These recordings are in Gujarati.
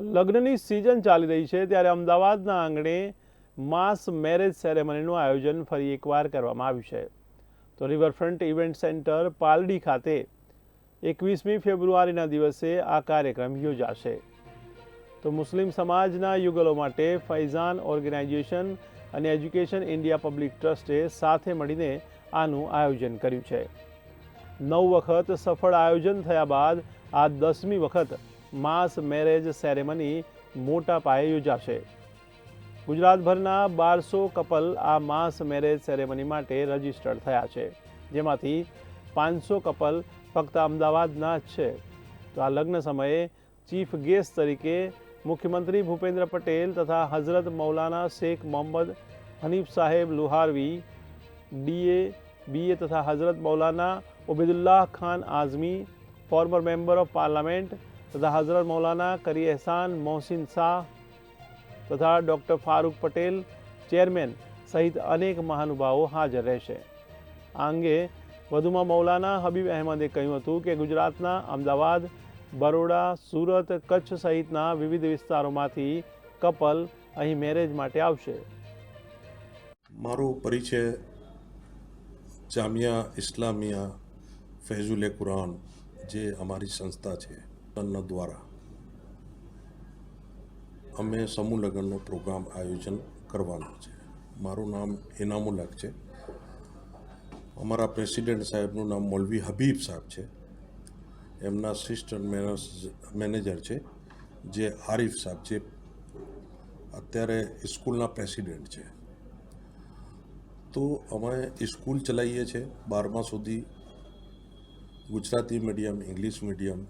લગ્નની સિઝન ચાલી રહી છે ત્યારે અમદાવાદના આંગણે માસ મેરેજ સેરેમનીનું આયોજન ફરી એકવાર કરવામાં આવ્યું છે. તો રિવરફ્રન્ટ ઇવેન્ટ સેન્ટર પાલડી ખાતે એકવીસમી ફેબ્રુઆરીના દિવસે આ કાર્યક્રમ યોજાશે. તો મુસ્લિમ સમાજના યુગલો માટે ફૈઝાન ઓર્ગેનાઇઝેશન અને એજ્યુકેશન ઇન્ડિયા પબ્લિક ટ્રસ્ટે સાથે મળીને આનું આયોજન કર્યું છે. નવ વખત સફળ આયોજન થયા બાદ આ દસમી વખત માસ મેરેજ સેરેમની મોટા પાયે યોજાશે. ગુજરાતભરના બારસો કપલ આ માસ મેરેજ સેરેમની માટે રજીસ્ટર્ડ થયા છે. જેમાંથી પાંચસો કપલ ફક્ત અમદાવાદના જ છે. તો આ લગ્ન સમયે ચીફ ગેસ્ટ તરીકે મુખ્યમંત્રી ભૂપેન્દ્ર પટેલ તથા હઝરત મૌલાના શેખ મોહમ્મદ હનીફ સાહેબ લુહારવી, D, A B Hazrat Maulana Ubaidullah Khan Azmi, former member of parliament તથા હઝરત મૌલાના કરી એહસાન મોહસિન શાહ તથા ડૉક્ટર ફારૂક પટેલ, ચેરમેન સહિત અનેક મહાનુભાવો હાજર રહેશે. આ અંગે વધુમાં મૌલાના હબીબ અહેમદે કહ્યું હતું કે ગુજરાતના અમદાવાદ, બરોડા, સુરત, કચ્છ સહિતના વિવિધ વિસ્તારોમાંથી કપલ અહીં મેરેજ માટે આવશે. મારો પરિચય જામિયા ઇસ્લામિયા ફૈઝુલે કુરાન, જે અમારી સંસ્થા છે. એમના દ્વારા અમે સમૂહ લગ્નનો પ્રોગ્રામ આયોજન કરવાનો છે. મારું નામ ઇનામુલ છે. અમારા પ્રેસિડેન્ટ સાહેબનું નામ મૌલવી હબીબ સાહેબ છે. એમના અસિસ્ટન્ટ મેનેજર છે, જે આરિફ સાહેબ છે. અત્યારે સ્કૂલના પ્રેસિડેન્ટ છે. તો અમે સ્કૂલ ચલાવીએ છીએ. બારમા સુધી ગુજરાતી મીડિયમ, ઇંગ્લિશ મીડિયમ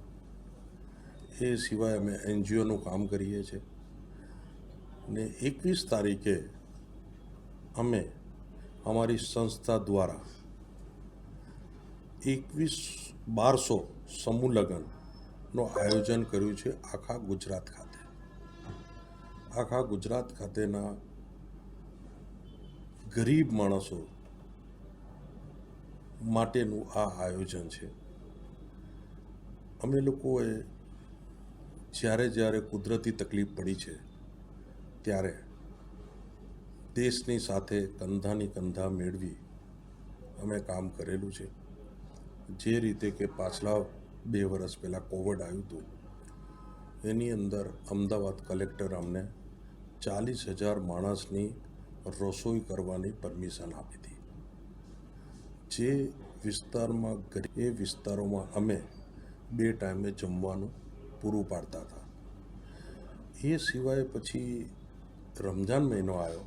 એ સિવાય અમે એનજીઓનું કામ કરીએ છીએ. ને એકવીસ તારીખે અમે અમારી સંસ્થા દ્વારા એકવીસ બારસો સમૂહ લગ્નનું આયોજન કર્યું છે આખા ગુજરાત ખાતે. આખા ગુજરાત ખાતેના ગરીબ માણસો માટેનું આ આયોજન છે. અમે લોકોએ જ્યારે જ્યારે કુદરતી તકલીફ પડી છે, ત્યારે દેશની સાથે કંધાની કંધા મેળવી અમે કામ કરેલું છે. જે રીતે કે પાછલા બે વર્ષ પહેલાં કોવિડ આવ્યું હતું, એની અંદર અમદાવાદ કલેક્ટર અમને ચાલીસ હજાર માણસની રસોઈ કરવાની પરમિશન આપી હતી. જે વિસ્તારમાં એ વિસ્તારોમાં અમે બે ટાઈમે જમવાનું પૂરું પાડતા હતા એ સિવાય પછી રમજાન મહિનો આવ્યો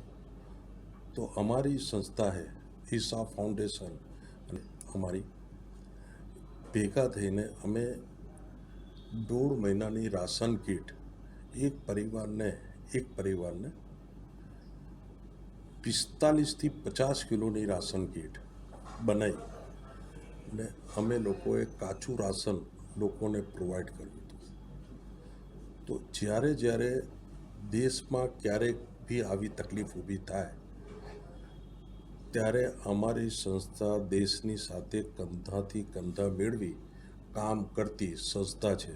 તો અમારી સંસ્થાએ ઈસા ફાઉન્ડેશન અને અમારી ભેગા થઈને અમે દોઢ મહિનાની રાશન કીટ એક પરિવારને એક પરિવારને પિસ્તાલીસથી પચાસ કિલોની રાશન કીટ બનાવી ને અમે લોકોએ કાચું રાશન લોકોને પ્રોવાઈડ કર્યું હતું તો જ્યારે જ્યારે દેશમાં ક્યારેક બી આવી તકલીફ ઊભી થાય, ત્યારે અમારી સંસ્થા દેશની સાથે કંધાથી કંધા મેળવી કામ કરતી સંસ્થા છે.